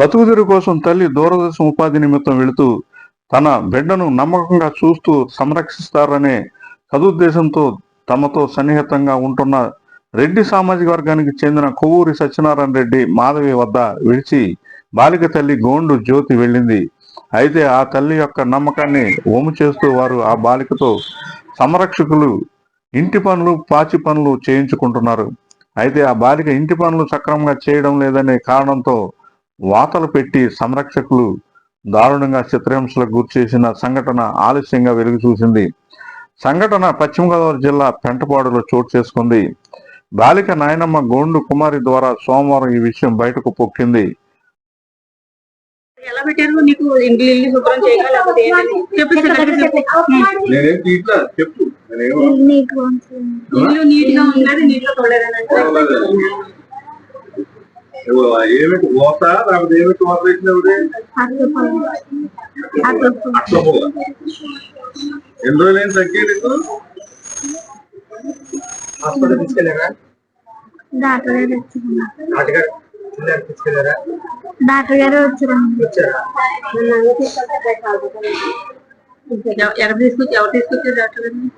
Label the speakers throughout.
Speaker 1: బతుకుదిరి కోసం తల్లి దూరదర్శన ఉపాధి నిమిత్తం వెళుతూ తన బిడ్డను నమ్మకంగా చూస్తూ సంరక్షిస్తారనే సదుద్దేశంతో తమతో సన్నిహితంగా ఉంటున్న రెడ్డి సామాజిక వర్గానికి చెందిన కొవ్వూరి సత్యనారాయణ రెడ్డి మాధవి వద్ద విడిచి బాలిక తల్లి గోండు జ్యోతి వెళ్ళింది. అయితే ఆ తల్లి యొక్క నమ్మకాన్ని ఓము చేస్తూ వారు ఆ బాలికతో సంరక్షకులు ఇంటి పనులు పాచి పనులు చేయించుకుంటున్నారు. అయితే ఆ బాలిక ఇంటి పనులు సక్రమంగా చేయడం లేదనే కారణంతో వాతలు పెట్టి సంరక్షకులు దారుణంగా చిత్రహింసలకు గురి చేసిన సంఘటన ఆలస్యంగా వెలుగు చూసింది. సంఘటన పశ్చిమ గోదావరి జిల్లా పెంటపాడులో చోటు చేసుకుంది. బాలిక నాయనమ్మ గోండు కుమారి ద్వారా సోమవారం ఈ విషయం బయటకు పొక్కింది.
Speaker 2: ఎలా
Speaker 3: ఏమిటి? ఓత లేకపోతే ఏమిటి ఓత వేసినవి పోవా ఎన్ని రోజులైంది తగ్గే నీకు?
Speaker 4: హాస్పిటల్ తీసుకెళ్ళారా?
Speaker 5: డాక్టర్ గారు
Speaker 4: తీసుకెళ్ళారా?
Speaker 5: డాక్టర్ గారు వచ్చారు.
Speaker 4: వచ్చారా?
Speaker 2: ఎవ- ఎవరు తీసుకొచ్చి ఎవరు తీసుకొచ్చారు డాక్టర్ గారిని?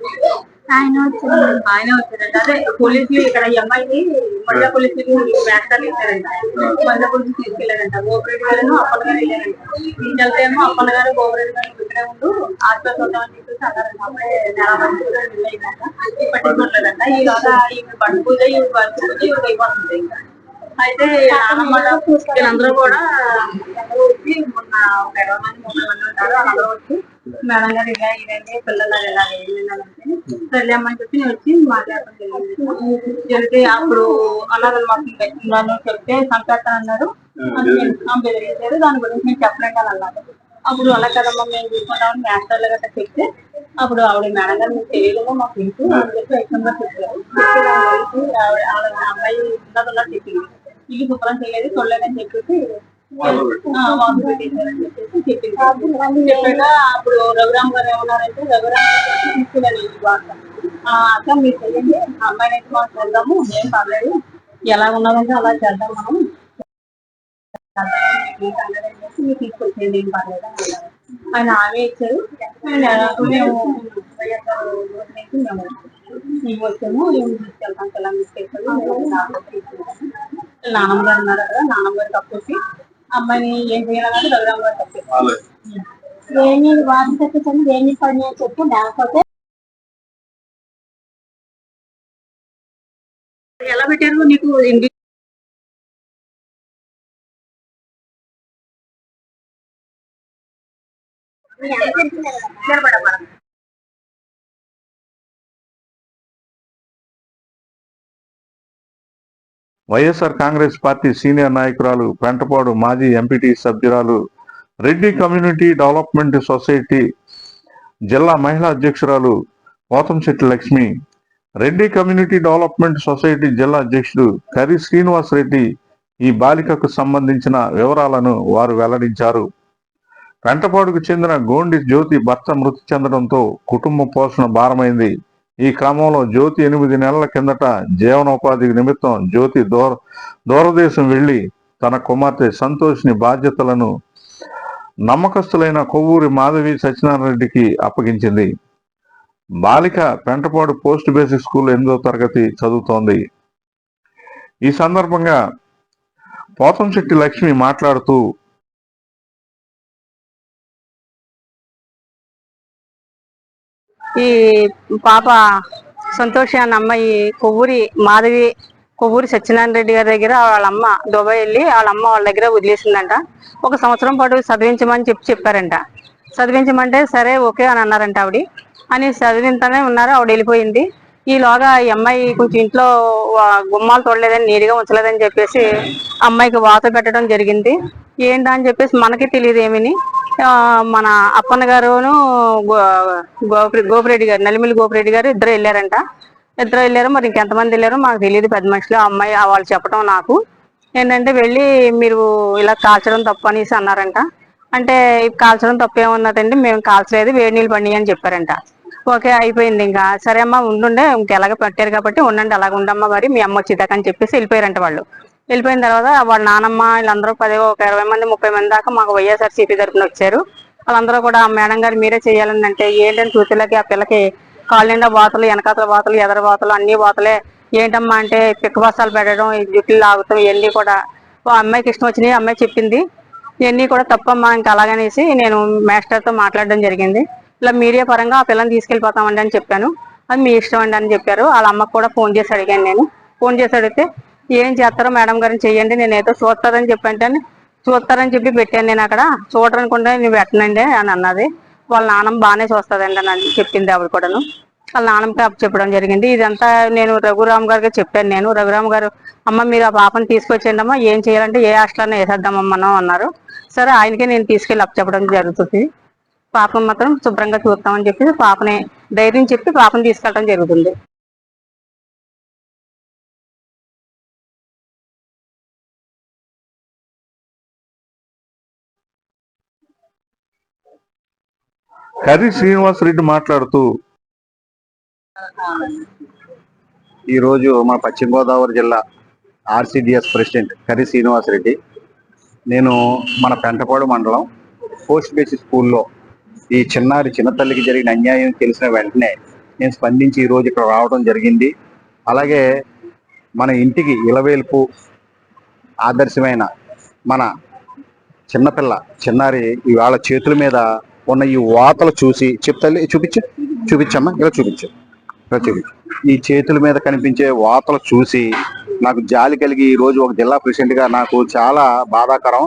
Speaker 5: ఆయన వచ్చారు
Speaker 2: ఆయన వచ్చారంట అదే పోలీసులు ఇక్కడ ఈ అమ్మాయిని మహిళా పోలీసులు వ్యాఖ్యలు ఇచ్చారంట మహిళా పోలీసులు తీసుకెళ్ళారంట. గోపిరెడ్డి గారు అప్పల గారు వెళ్ళారంట. తీసుకెళ్తేమో అప్పల గారు గోపిరెడ్డి గారు ఇక్కడే ఉండు హాస్పిటల్ వద్దామని చెప్పేసి అన్నారంట అమ్మాయి నెల మంది కూడా వెళ్ళిందంట పట్టించుకోలేదంట ఈ రోజు ఈమె బండి పూజ ఈ వర్క్ పూజ ఇవి అయిపోతుంది ఇంకా అయితే నాన్నమ్మ వీళ్ళందరూ కూడా అందరూ వచ్చి మొన్న ఒక ఇరవై మంది ముప్పై మంది ఉంటారు. అందరూ వచ్చి మేడం గారు ఇలా ఇదండి పిల్లలు ఇలా అమ్మని చెప్పి నేను వచ్చి మాట్లాడటం జరిగితే అప్పుడు అన్నారు మాకు నన్ను చెప్తే సంకట అన్నారు. బెదిరించారు. దాని గురించి నేను చెప్పలేను అని అన్నారు అప్పుడు అలా కదమ్మా మేము చూసుకుంటామని మాస్టర్లు గట్రా చెప్తే అప్పుడు ఆవిడ మేడం గారు మీకు తెలియదు మాకు తెలుసు అని చెప్పి చెప్పారు. ఆవిడ అమ్మాయి ఉన్నది ఉన్నట్టు చెప్పింది. ఇల్లు శుభ్రం చేయలేదు చూడలేదని చెప్పేసి పెట్టేశారని చెప్పేసి చెప్పింది చెప్పాక అప్పుడు రఘురామ్ గారు ఏమన్నారంటే రఘురామ్ గారు ఈ వార్త అక్క మీరు చెయ్యండి. అమ్మాయిని అయితే మనం చేద్దాము. ఏం పర్లేదు. ఎలా ఉన్నదంటే అలా చేద్దాం మనం. మీరు తీసుకొచ్చేయండి ఏం పర్లేదు ఆయన ఆమె ఇచ్చారు. మేము మేము వచ్చాము తీసుకెళ్తాం తీసుకెళ్తాము నాన్నమ్మ గారు ఉన్నారు కదా నాన్నమ్మ గారు తప్పొచ్చి అమ్మాయిని ఏం చేయాలని రఘురామ్ గారు
Speaker 3: వాళ్ళే.
Speaker 5: వేణి వాటి తెప్పించండి వేణి పని అని చెప్పి లేకపోతే
Speaker 2: ఎలా పెట్టారు నీకు ఇంటి
Speaker 1: వైఎస్ఆర్ కాంగ్రెస్ పార్టీ సీనియర్ నాయకురాలు పెంటపాడు మాజీ ఎంపీటీ సభ్యురాలు రెడ్డి కమ్యూనిటీ డెవలప్మెంట్ సొసైటీ జిల్లా మహిళా అధ్యక్షురాలు Pothamsetti Lakshmi Reddy community development society జిల్లా అధ్యక్షుడు కరి శ్రీనివాస్ రెడ్డి ఈ బాలికకు సంబంధించిన వివరాలను వారు వెల్లడించారు. పెంటపాడుకు చెందిన గోండి జ్యోతి భర్త మృతి చెందడంతో కుటుంబ పోషణ భారమైంది. ఈ క్రమంలో జ్యోతి ఎనిమిది నెలల కిందట జీవనోపాధి నిమిత్తం జ్యోతి దూర దూరదేశం వెళ్ళి తన కుమార్తె సంతోష్ని బాధ్యతలను నమ్మకస్తులైన కొవ్వూరి మాధవి సత్యనారాయణరెడ్డికి అప్పగించింది. బాలిక పెంటపాడు పోస్ట్ బేసిక్ స్కూల్ ఎనిమిదో తరగతి చదువుతోంది. ఈ సందర్భంగా పోతంశెట్టి లక్ష్మి మాట్లాడుతూ
Speaker 6: ఈ పాప సంతోషి అన్న అమ్మాయి కొవ్వూరి మాధవి కొవ్వూరి సత్యనారాయణ రెడ్డి గారి దగ్గర వాళ్ళ అమ్మ దుబాయ్ వెళ్ళి వాళ్ళ అమ్మ వాళ్ళ దగ్గర వదిలేసిందంట. ఒక సంవత్సరం పాటు చదివించమని చెప్పి చెప్పారంట. చదివించమంటే సరే ఓకే అని అన్నారంట ఆవిడ. అని చదివింతనే ఉన్నారు ఆవిడ వెళ్ళిపోయింది. ఈలోగా ఈ అమ్మాయి కొంచెం ఇంట్లో గుమ్మాలు తోడలేదని నీట్గా ఉంచలేదని చెప్పేసి అమ్మాయికి వాత పెట్టడం జరిగింది. ఏంటని అని చెప్పేసి మనకి తెలియదు ఏమని.
Speaker 2: మన అప్పన్న గారును గో- గోపిరెడ్డి గారు నలిమిల్లి గోపిరెడ్డి గారు ఇద్దరు వెళ్ళారంట. ఇద్దరు వెళ్ళారు మరి ఇంకెంతమంది వెళ్ళారో మాకు తెలియదు పెద్ద మనుషులు. అమ్మాయి వాళ్ళు చెప్పడం నాకు. ఏంటంటే వెళ్ళి మీరు ఇలా కాల్చడం తప్పు అనేసి అన్నారంట. అంటే కాల్చడం తప్పు మేము కాల్చలేదు వేడి నీళ్ళు పండి అని చెప్పారంట. ఓకే అయిపోయింది ఇంకా. సరే అమ్మా ఉండుండే ఇంకెలాగ పెట్టారు కాబట్టి ఉండండి అలాగ ఉండమ్మా మరి మీ అమ్మ వచ్చేదాకా అని చెప్పేసి వెళ్ళిపోయారంట వాళ్ళు. వెళ్ళిపోయిన తర్వాత వాళ్ళ నానమ్మ వీళ్ళందరూ పది ఒక ఇరవై మంది ముప్పై మంది దాకా మాకు వైఎస్ఆర్ తరఫున వచ్చారు. వాళ్ళందరూ కూడా మేడం గారు మీరే చేయాలని అంటే ఏంటంటే చూతులకి ఆ పిల్లకి కాళ్ళ నిండా బాతలు వెనకాతల బాతలు ఎదర బాతలు అన్ని బాతలే. ఏంటమ్మా అంటే పిక్క బస్తాలు పెట్టడం ఈ జుట్లు లాగుతాం ఇవన్నీ కూడా. ఓ అమ్మాయికి ఇష్టం వచ్చినాయి అమ్మాయి చెప్పింది. ఇవన్నీ కూడా తప్పమ్మా ఇంకా అలాగనేసి నేను మాస్టర్తో మాట్లాడడం జరిగింది. ఇలా మీడియా పరంగా ఆ పిల్లని తీసుకెళ్ళిపోతామండి అని చెప్పాను. అది మీ ఇష్టం అండి అని చెప్పారు. వాళ్ళ అమ్మకు కూడా ఫోన్ చేసి అడిగాను నేను. ఫోన్ చేసి అడిగితే ఏం చేస్తారో మేడం గారిని చెయ్యండి నేను ఏదో చూస్తారని చెప్పంటే చూస్తారని చెప్పి పెట్టాను నేను అక్కడ. చూడరనుకుంటే నేను పెట్టనండి అని అన్నది. వాళ్ళ నాన్నమ్మ బాగానే చూస్తుందండి అని చెప్పింది ఆవిడ కూడాను. వాళ్ళ నాన్నమ్మకి అప్పు చెప్పడం జరిగింది. ఇదంతా నేను రఘురామ్ గారికి చెప్పాను నేను. రఘురామ్ గారు అమ్మ మీరు ఆ పాపను తీసుకొచ్చేయండి అమ్మా ఏం చేయాలంటే ఏ హాస్టల్లో వేసేద్దామమ్మా మనం అన్నారు. సరే ఆయనకే నేను తీసుకెళ్ళి అప్పు చెప్పడం జరుగుతుంది. పాపను మాత్రం శుభ్రంగా చూస్తామని చెప్పి పాపని ధైర్యం చెప్పి పాపను తీసుకెళ్ళడం జరుగుతుంది.
Speaker 1: కర్రీ శ్రీనివాస్ రెడ్డి మాట్లాడుతూ
Speaker 7: ఈరోజు మన పశ్చిమ గోదావరి జిల్లా ఆర్సీడిఎస్ ప్రెసిడెంట్ కర్రి శ్రీనివాసరెడ్డి నేను మన పెంటపాడు మండలం పోస్ట్ బేసి స్కూల్లో ఈ చిన్నారి చిన్నతల్లికి జరిగిన అన్యాయం తెలిసిన వెంటనే నేను స్పందించి ఈరోజు ఇక్కడ రావడం జరిగింది. అలాగే మన ఇంటికి ఇలవేల్పు ఆదర్శమైన మన చిన్నపిల్ల చిన్నారి ఇవాళ చేతుల మీద ఉన్న ఈ వాతలు చూసి చెప్తల్లి చూపించు చూపించమ్మా ఇలా చూపించు ఇలా చూపించు. ఈ చేతుల మీద కనిపించే వాతలు చూసి నాకు జాలి కలిగి ఈ రోజు ఒక జిల్లా ప్రెసిడెంట్గా నాకు చాలా బాధాకరం.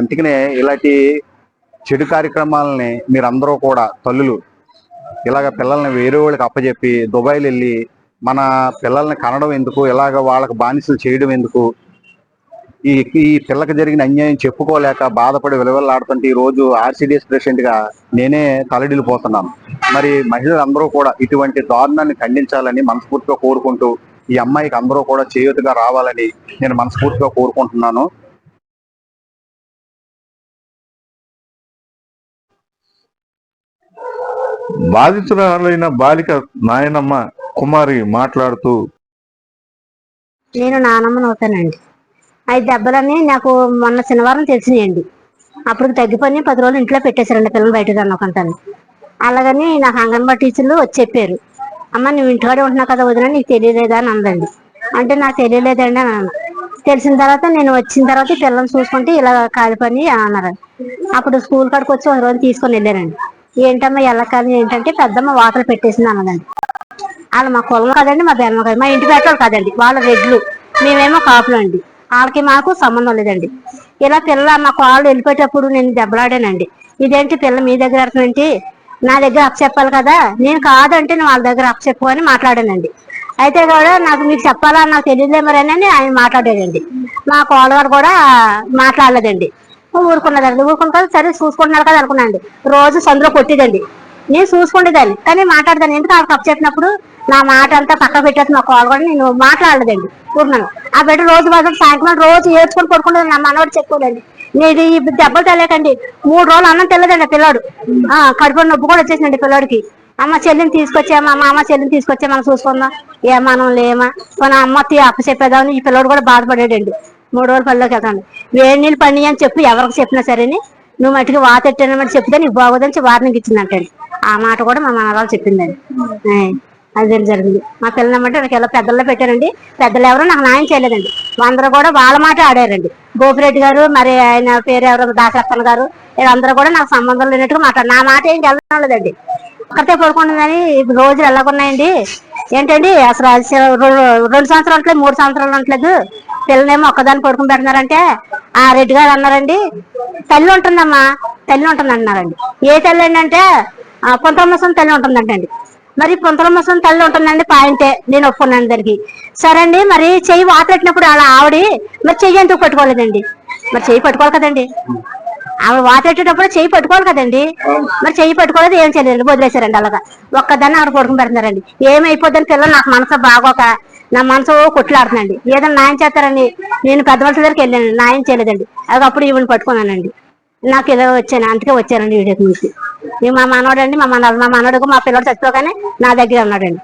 Speaker 7: అందుకనే ఇలాంటి చెడు కార్యక్రమాలని మీరందరూ కూడా తల్లులు ఇలాగ పిల్లల్ని వేరే వాళ్ళకి అప్పచెప్పి దుబాయ్లు వెళ్ళి మన పిల్లల్ని కనడం ఎందుకు ఇలాగ వాళ్ళకి బానిసలు చేయడం ఎందుకు ఈ ఈ పిల్లకి జరిగిన అన్యాయం చెప్పుకోలేక బాధపడి విలువలాడుతుంటే ఈ రోజు ఆర్సిడిఎస్ ప్రెసిడెంట్గా నేనే తలడిల్లిపోతున్నాను. మరి మహిళలందరూ కూడా ఇటువంటి దారుణాన్ని ఖండించాలని మనస్ఫూర్తిగా కోరుకుంటూ ఈ అమ్మాయికి అందరూ కూడా చేయూతగా రావాలని నేను మనస్ఫూర్తిగా కోరుకుంటున్నాను.
Speaker 1: బాధితురాలైన బాలిక నాయనమ్మ కుమారి మాట్లాడుతూ
Speaker 5: నేను నానమ్మని అవుతానండి ఐదు దెబ్బలన్నీ నాకు మొన్న శనివారం తెలిసినాయండి. అప్పుడు తగ్గిపోయి పది రోజులు ఇంట్లో పెట్టేశారండి పిల్లలు బయటకు అనుకుంటాను అలాగని నాకు అంగన్వాడీ టీచర్లు వచ్చి చెప్పారు. అమ్మ నువ్వు ఇంటికాడే ఉంటున్నావు కదా వదిన నీకు తెలియలేదా అని అందండి. అంటే నాకు తెలియలేదండి అని అన్న తెలిసిన తర్వాత నేను వచ్చిన తర్వాత పిల్లల్ని చూసుకుంటే ఇలా కాలిపని అన్నారు. అప్పుడు స్కూల్ కాడికి వచ్చి ఒక రోజు తీసుకొని వెళ్ళారండి. ఏంటమ్మా ఎలా కాదు ఏంటంటే పెద్దమ్మ వాతలు పెట్టేసింది అన్నదండి వాళ్ళు మా కులం కాదండి మా బెల్లం కాదు మా ఇంటి పెట్టాలి కాదండి వాళ్ళ రెడ్లు. మేమేమో కాపులు అండి. వాళ్ళకి మాకు సంబంధం లేదండి. ఇలా పిల్ల మా కాళ్ళు వెళ్ళిపోయేటప్పుడు నేను దెబ్బలాడానండి. ఇదేంటి పిల్ల మీ దగ్గర అర్థమేంటి నా దగ్గర అప్ చెప్పాలి కదా? నేను కాదంటే నేను వాళ్ళ దగ్గర అప్ అని మాట్లాడానండి. అయితే కూడా నాకు మీకు చెప్పాలా? నాకు తెలియదులే మరి అని ఆయన మాట్లాడాడండి. మా కోడగారు కూడా మాట్లాడలేదండి. ఊరుకున్నదండి ఊరుకున్న కదా సరే చూసుకుంటున్నారు కదా అనుకున్నాండి రోజు సందులో కొట్టిదండి. నేను చూసుకుంటేదాన్ని కానీ మాట్లాడదాన్ని. ఎందుకు ఆవిడ కప్పు చెప్పినప్పుడు? నా మాట అంతా పక్క పెట్టేసి మా కోడ కూడా నేను మాట్లాడలేదండి. ఊరున్నాను ఆ బిడ్డ రోజు బాగా సాయంత్రం రోజు ఏడ్చుకొని పడుకుంటుంది. నా మనవాడు చెప్పుకోలేండి నేను ఈ దెబ్బలు తెలియకండి మూడు రోజులు అన్నం తెలియదండి పిల్లాడు. ఆ కడుపు నొప్పి కూడా వచ్చేసిందండి పిల్లాడికి. అమ్మ చెల్లిని తీసుకొచ్చామా మా అమ్మ చెల్లిని తీసుకొచ్చా మనం చూసుకుందాం. ఏమానం లేమా? మన అమ్మ తీ అప్ప చెప్పేదామని ఈ పిల్లోడు కూడా బాధపడాడండి. మూడు రోజులు పనిలోకి వెళ్తాను. వేడి నీళ్ళు పని అని చెప్పి ఎవరికి చెప్పినా సరేని. నువ్వు మట్టికి వాతెట్టానమని చెప్తే నీకు బాగోదని వార్నింగ్ ఇచ్చిందంటండి. ఆ మాట కూడా మా మనవాళ్ళు చెప్పిందండి. అదే జరిగింది. మా పిల్లలమ్మంటే నాకు ఎలా పెద్దల్లో పెట్టారండి. పెద్దలు ఎవరో నాకు న్యాయం చేయలేదండి. అందరూ కూడా వాళ్ళ మాట ఆడారండి. గోపిరెడ్డి గారు మరి ఆయన పేరు ఎవరు దాసరత్న గారు వీళ్ళందరూ కూడా నాకు సంబంధం లేనట్టుగా మాట్లాడు నా మాట ఏం వెళ్ళడం లేదండి. ఒక్కటే పడుకుంటుందని రోజులు ఎలాగున్నాయండి? ఏంటండి? అసలు రెండు సంవత్సరాలు ఉంటలేదు మూడు సంవత్సరాలు ఉంటలేదు పిల్లనేమో ఒక్కదాన్ని పడుకుని పెడుతున్నారంటే ఆ రెడ్డి గారు అన్నారండి. తల్లి ఉంటుందమ్మా తల్లి ఉంటుంది అన్నారండి ఏ తల్లి అంటే పంతొమ్మిది సంవత్సరం తల్లి ఉంటుందంటండి. మరి పొంతరమ్మసం తల్లి ఉంటుందండి పాయింటే. నేను ఒప్పుకున్నాను దానికి సరే అండి మరి చెయ్యి వాతెట్టినప్పుడు అలా ఆవిడ మరి చెయ్యి ఎందుకు పట్టుకోలేదండి? మరి చెయ్యి పట్టుకోవాలి కదండి. ఆవిడ వాతెట్టేటప్పుడు చెయ్యి పట్టుకోవాలి కదండి. మరి చెయ్యి పట్టుకోలేదు ఏం చేయలేదండి వదిలేశారండి అలాగా. ఒక్కదాన్ని ఆవిడ పడుకుని పెడుతున్నారండి. ఏమైపోద్దని పిల్లలు నాకు మనసు బాగోక నా మనసు కొట్లాడుతుందండి. ఏదైనా న్యాయం చేస్తారని నేను పెద్ద దగ్గరికి వెళ్ళాను న్యాయం చేయలేదండి. అది అప్పుడు ఈవిని పట్టుకున్నానండి. నాకు ఇలా వచ్చాను అందుకే వచ్చానండి వీడియోకి నుంచి మా మనోడండి మా మనవాడు మా మనవడు మా పిల్లడు చచ్చిపోగానే నా దగ్గర ఉన్నాడండి.